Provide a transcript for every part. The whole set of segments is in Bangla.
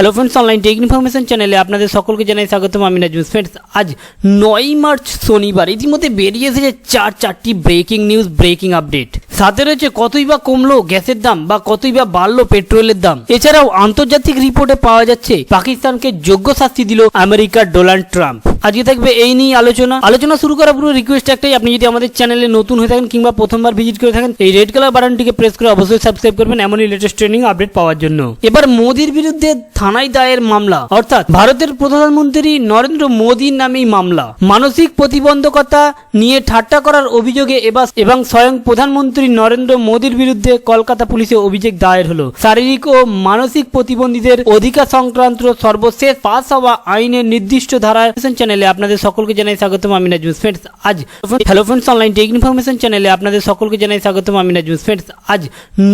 Hello friends online tech information চ্যানেলে আপনাদের সকলকে জানাই স্বাগতম। আমি নাজমুস ফ্রেন্ডস আজ নয় মার্চ শনিবার। ইতিমধ্যে বেরিয়ে এসেছে চার চারটি ব্রেকিং নিউজ ব্রেকিং আপডেট সাথে রয়েছে কতই বা কমলো গ্যাসের দাম বা কতই বা বাড়লো পেট্রোলের দাম। এছাড়াও আন্তর্জাতিক রিপোর্টে পাওয়া যাচ্ছে পাকিস্তানকে যোগ্য শাস্তি দিল আমেরিকার ডোনাল্ড ট্রাম্প। আজকে থাকবে এই নিয়ে আলোচনা। আলোচনা শুরু করার পুরো রিকোয়েস্ট একটাই, আপনি যদি আমাদের চ্যানেলে নতুন হয়ে থাকেন কিংবা প্রথমবার ভিজিট করে থাকেন, এই রেড কালার বাটনটিকে প্রেস করে অবশ্যই সাবস্ক্রাইব করবেন এমনই লেটেস্ট ট্রেনিং আপডেট পাওয়ার জন্য। এবার মোদির বিরুদ্ধে থানায় দায়ের মামলা, অর্থাৎ ভারতের প্রধানমন্ত্রী নরেন্দ্র মোদীর নামেই মামলা। মানসিক প্রতিবন্ধকতা নিয়ে ঠাট্টা করার অভিযোগে এবার এবং স্বয়ং প্রধানমন্ত্রী নরেন্দ্র মোদীর বিরুদ্ধে কলকাতা পুলিশে অভিযোগ দায়ের হলো। শারীরিক ও মানসিক প্রতিবন্ধীদের অধিকার সংক্রান্ত সর্বশেষ পাস হওয়া আইনের নির্দিষ্ট ধারায় চ্যানেলে আপনাদের সকলকে জানাই স্বাগতম, আমি নাজমুস ফ্রেন্ডস আজ hello friends online tech information চ্যানেলে আপনাদের সকলকে জানাই স্বাগতম, আমি নাজমুস ফ্রেন্ডস আজ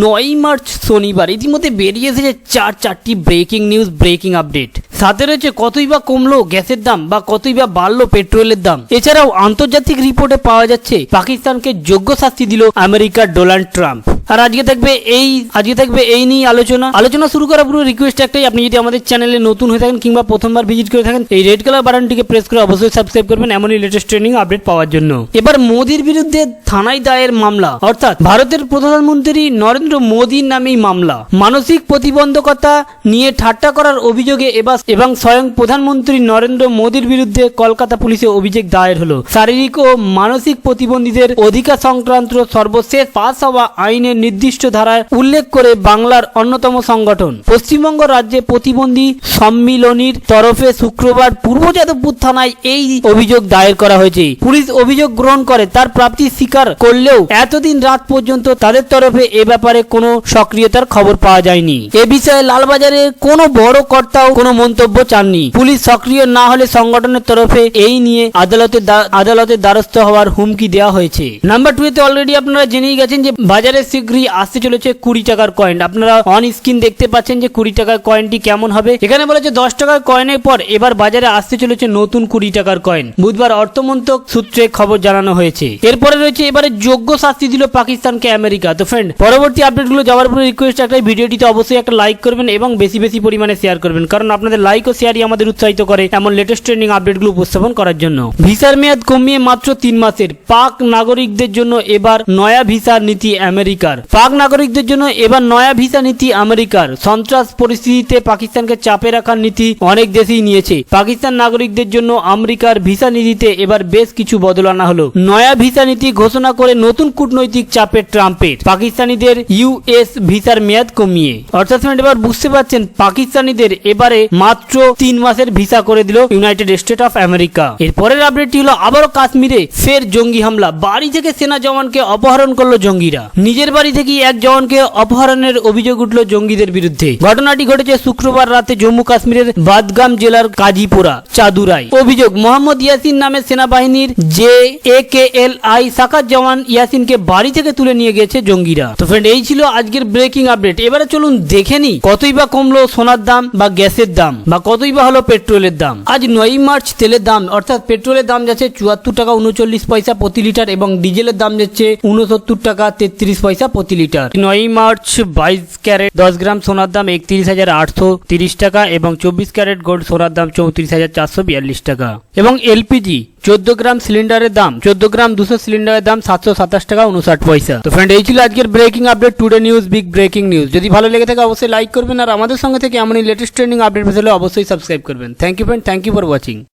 নয় মার্চ শনিবার। ইতিমধ্যে বেরিয়ে এসেছে চার চারটি ব্রেকিং নিউজ ব্রেকিং আপডেট সাথে রয়েছে কতই বা কমলো গ্যাসের দাম বা কতই বা বাড়লো পেট্রোলের দাম। এছাড়াও আন্তর্জাতিক রিপোর্টে পাওয়া যাচ্ছে পাকিস্তানকে যোগ্য শাস্তি দিল আমেরিকার ডোনাল্ড ট্রাম্প। আর আজকে থাকবে এই, আজকে থাকবে এই নিয়ে আলোচনা। আলোচনা শুরু করার পুরো রিকোয়েস্ট একটাই, আপনি যদি আমাদের চ্যানেলে নতুন হয়ে থাকেন কিংবা প্রথমবার ভিজিট করে থাকেন, এই রেড কালার বাটনটিকে প্রেস করে অবশ্যই সাবস্ক্রাইব করবেন এমনই লেটেস্ট ট্রেনিং আপডেট পাওয়ার জন্য। এবার মোদির বিরুদ্ধে থানায় দায়ের মামলা, অর্থাৎ ভারতের প্রধানমন্ত্রী নরেন্দ্র মোদীর নামেই মামলা। মানসিক প্রতিবন্ধকতা নিয়ে ঠাট্টা করার অভিযোগে এবার, এবং স্বয়ং প্রধানমন্ত্রী নরেন্দ্র মোদীর বিরুদ্ধে কলকাতা পুলিশে অভিযোগ দায়ের হলো। শারীরিক ও মানসিক প্রতিবন্ধীদের অধিকার সংক্রান্ত সর্বশেষ পাস হওয়া আইনের নির্দিষ্ট ধারায় উল্লেখ করে বাংলার অন্যতম সংগঠন। পশ্চিমবঙ্গ রাজ্যে প্রতিবন্ধী সম্মিলনীর তরফে শুক্রবার পূর্ব যাদবপুর থানায় এই অভিযোগ দায়ের করা হয়েছে। পুলিশ অভিযোগ গ্রহণ করে, তার প্রাপ্তি স্বীকার করলেও এতদিন রাত পর্যন্ত তাদের তরফে এ ব্যাপারে কোনো সক্রিয়তার খবর পাওয়া যায়নি। এ বিষয়ে লালবাজারের কোনো বড় কর্তাও কোনো মন্তব্য চাননি। পুলিশ সক্রিয় না হলে সংগঠনের তরফে এই নিয়ে আদালতে আদালতের দ্বারস্থ হওয়ার হুমকি দেওয়া হয়েছে। নাম্বার টু এতে অলরেডি আপনারা জেনেই গেছেন যে বাজারে শীঘ্রই আসতে চলেছে কুড়ি টাকার কয়েন আপনারা অন স্ক্রিন দেখতে পাচ্ছেন যে কুড়ি টাকার কয়েনটি কেমন হবে। এখানে বলেছে দশ টাকার কয়েনের পর এবার বাজারে আসতে চলেছে নতুন কুড়ি টাকার কয়েন বুধবার অর্থমন্ত্রক সূত্রে খবর জানানো হয়েছে। এরপরে রয়েছে এবারে যোগ্য শাস্তি দিল পাকিস্তানকে আমেরিকা। তো ফ্রেন্ড পরবর্তী আপডেটগুলো যাওয়ার পরে রিকোয়েস্ট একটাই ভিডিওটিতে অবশ্যই একটা লাইক করবেন এবং বেশি বেশি পরিমাণে শেয়ার করবেন। কারণ আপনাদের লাইক ও শেয়ারই আমাদের উৎসাহিত করে এমন লেটেস্ট ট্রেন্ডিং আপডেটগুলো উপস্থাপন করার জন্য। ভিসার মেয়াদ কমিয়ে মাত্র তিন মাসের। পাক নাগরিকদের জন্য এবার নয়া ভিসার নীতি আমেরিকার। পাক নাগরিকদের জন্য এবার নয়া ভিসা নীতি আমেরিকার। সন্ত্রাস পরিস্থিতিতে পাকিস্তানকে চাপে রাখার নীতি অনেক দেশই নিয়েছে। পাকিস্তান নাগরিকদের জন্য আমেরিকার ভিসা নীতিতে এবার বেশ কিছু বদল আনা হলো। নয়া ভিসা নীতি ঘোষণা করে নতুন কূটনৈতিক চাপে ট্রাম্পের। পাকিস্তানিদের ইউএস ভিসার মেয়াদ কমিয়ে। অর্থাৎ এবার বুঝতে পারছেন, পাকিস্তানিদের এবারে মাত্র তিন মাসের ভিসা করে দিল ইউনাইটেড স্টেট অফ আমেরিকা। এর পরের আপডেটটি হলো আবারও কাশ্মীরে ফের জঙ্গি হামলা। বাড়ি থেকে সেনা জওয়ানকে অপহরণ করল জঙ্গিরা। নিজের বাড়ি থেকে এক জওয়ানকে অপহরণের অভিযোগ উঠল জঙ্গিদের বিরুদ্ধে। ঘটনাটি ঘটেছে শুক্রবার রাতে জম্মু কাশ্মীরের বাদগাম জেলার কাজীপুরা, চাদুরাই। অভিযোগ, মোহাম্মদ ইয়াসিন নামে সেনাবাহিনীর যে এ কে এল আই শাখার জওয়ান ইয়াসিনকে বাড়ি থেকে তুলে নিয়ে গেছে জঙ্গিরা। তো ফ্রেন্ড এই ছিল আজকের ব্রেকিং আপডেট এবারে চলুন দেখে নি কতই বা কমলো সোনার দাম বা গ্যাসের দাম বা কতই বা হলো পেট্রোলের দাম। আজ নয় মার্চ তেলের দাম, অর্থাৎ পেট্রোলের দাম যাচ্ছে চুয়াত্তর টাকা উনচল্লিশ পয়সা প্রতি লিটার এবং ডিজেলের দাম যাচ্ছে উনসত্তর টাকা তেত্রিশ পয়সা প্রতি লিটার। নয় মার্চ বাইশ ক্যারেট, দশ গ্রাম সোনার দাম একত্রিশ হাজার আটশো তিরিশ টাকা এবং চব্বিশ ক্যারেট গোল্ড সোনার দাম চৌত্রিশ হাজার চারশো বিয়াল্লিশ টাকা। এবং এলপিজি, চোদ্দ গ্রাম সিলিন্ডারের দাম, চোদ্দ গ্রাম দুশো সিলিন্ডারের দাম সাতশো সাতাশ টাকা উনষাট পয়সা। তো ফ্রেন্ড এই ছিল আজকের breaking update today news big breaking news যদি ভালো লেগে থাকে অবশ্যই লাইক করবেন আর আমাদের সঙ্গে থেকে এমনই লেটেস্ট ট্রেন্ডিং আপডেট পেতে হলে অবশ্যই সাবস্ক্রাইব করবেন। Thank you friend thank you for watching